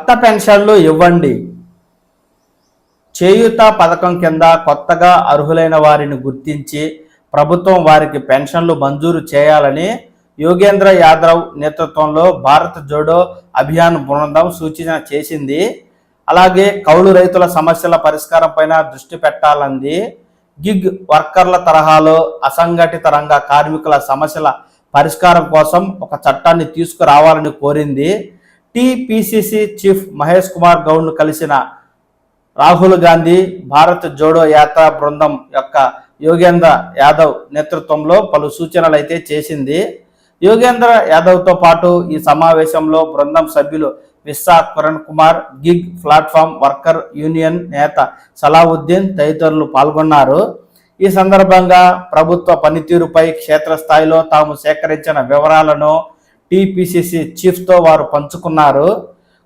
కొత్త పెన్షన్లు ఇవ్వండి. చేయూత పథకం కింద కొత్తగా అర్హులైన వారిని గుర్తించి ప్రభుత్వం వారికి పెన్షన్లు మంజూరు చేయాలని యోగేంద్ర యాదవ్ నేతృత్వంలో భారత్ జోడో అభియాన్ బృందం సూచన చేసింది. అలాగే కౌలు రైతుల సమస్యల పరిష్కారం పైన దృష్టి పెట్టాలంది. గిగ్ వర్కర్ల తరహాలో అసంఘటిత రంగ కార్మికుల సమస్యల పరిష్కారం కోసం ఒక చట్టాన్ని తీసుకురావాలని కోరింది. టిపిసిసి చీఫ్ మహేష్ కుమార్ గౌడ్ను కలిసిన రాహుల్ గాంధీ భారత్ జోడో యాత్రా బృందం యొక్క యోగేంద్ర యాదవ్ నేతృత్వంలో పలు సూచనలు అయితే చేసింది. యోగేంద్ర యాదవ్తో పాటు ఈ సమావేశంలో బృందం సభ్యులు Vissa Kiran Kumar gig platform worker union నేత సలావుద్దీన్ తదితరులు పాల్గొన్నారు. ఈ సందర్భంగా ప్రభుత్వ పనితీరుపై క్షేత్రస్థాయిలో తాము సేకరించిన వివరాలను టిపిసిసి చీఫ్తో వారు పంచుకున్నారు.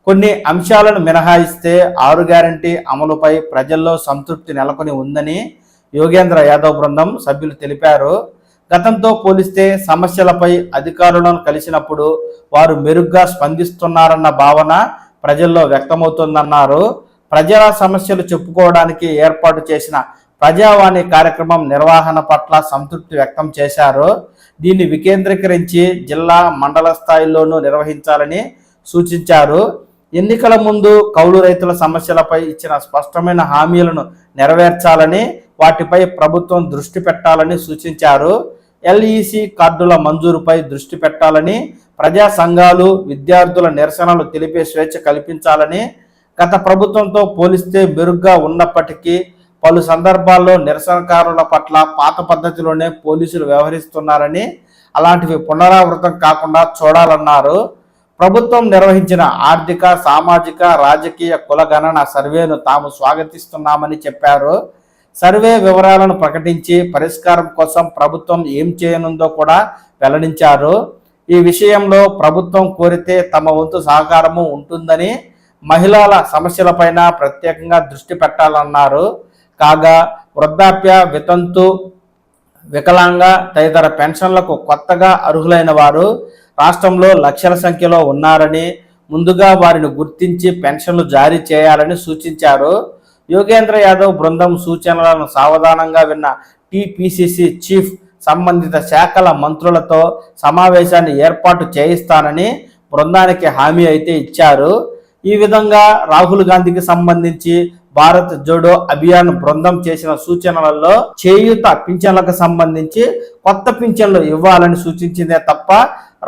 కొన్ని అంశాలను మినహాయిస్తే ఆరు గ్యారంటీ అమలుపై ప్రజల్లో సంతృప్తి నెలకొని ఉందని యోగేంద్ర యాదవ్ బృందం సభ్యులు తెలిపారు. గతంతో పోలిస్తే సమస్యలపై అధికారులను కలిసినప్పుడు వారు మెరుగ్గా స్పందిస్తున్నారన్న భావన ప్రజల్లో వ్యక్తమవుతుందన్నారు. ప్రజల సమస్యలు చెప్పుకోవడానికి ఏర్పాటు చేసిన ప్రజావాణి కార్యక్రమం నిర్వహణ పట్ల సంతృప్తి వ్యక్తం చేశారు. దీన్ని వికేంద్రీకరించి జిల్లా మండల స్థాయిలోనూ నిర్వహించాలని సూచించారు. ఎన్నికల ముందు కౌలు రైతుల సమస్యలపై ఇచ్చిన స్పష్టమైన హామీలను నెరవేర్చాలని వాటిపై ప్రభుత్వం దృష్టి పెట్టాలని సూచించారు. ఎల్ఈసి కార్డుల మంజూరుపై దృష్టి పెట్టాలని ప్రజా సంఘాలు విద్యార్థుల నిరసనలు తెలిపే స్వేచ్ఛ కల్పించాలని గత ప్రభుత్వంతో పోలిస్తే మెరుగ్గా ఉన్నప్పటికీ పలు సందర్భాల్లో నిరసనకారుల పట్ల పాత పద్ధతిలోనే పోలీసులు వ్యవహరిస్తున్నారని అలాంటివి పునరావృతం కాకుండా చూడాలన్నారు. ప్రభుత్వం నిర్వహించిన ఆర్థిక సామాజిక రాజకీయ కులగణన సర్వేను తాము స్వాగతిస్తున్నామని చెప్పారు. సర్వే వివరాలను ప్రకటించి పరిష్కారం కోసం ప్రభుత్వం ఏం చేయనుందో కూడా వెల్లడించారు. ఈ విషయంలో ప్రభుత్వం కోరితే తమ వంతు సహకారము ఉంటుందని మహిళల సమస్యలపైన ప్రత్యేకంగా దృష్టి పెట్టాలన్నారు. కాగా వృద్ధాప్య వితంతు వికలాంగ తదితర పెన్షన్లకు కొత్తగా అర్హులైన వారు రాష్ట్రంలో లక్షల సంఖ్యలో ఉన్నారని ముందుగా వారిని గుర్తించి పెన్షన్లు జారీ చేయాలని సూచించారు. యోగేంద్ర యాదవ్ బృందం సూచనలను సావధానంగా విన్న టిపిసిసి చీఫ్ సంబంధిత శాఖల మంత్రులతో సమావేశాన్ని ఏర్పాటు చేయిస్తానని బృందానికి హామీ అయితే ఇచ్చారు. ఈ విధంగా రాహుల్ గాంధీకి సంబంధించి భారత్ జోడో అభియాన్ బృందం చేసిన సూచనలలో చేయూత పింఛన్లకు సంబంధించి కొత్త పింఛన్లు ఇవ్వాలని సూచించిందే తప్ప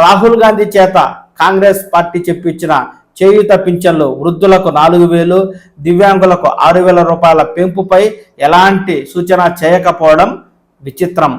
రాహుల్ గాంధీ చేత కాంగ్రెస్ పార్టీ చెప్పించిన చేయూత పింఛన్లు వృద్ధులకు నాలుగు వేలు దివ్యాంగులకు ఆరు వేల రూపాయల పెంపుపై ఎలాంటి సూచన చేయకపోవడం విచిత్రం.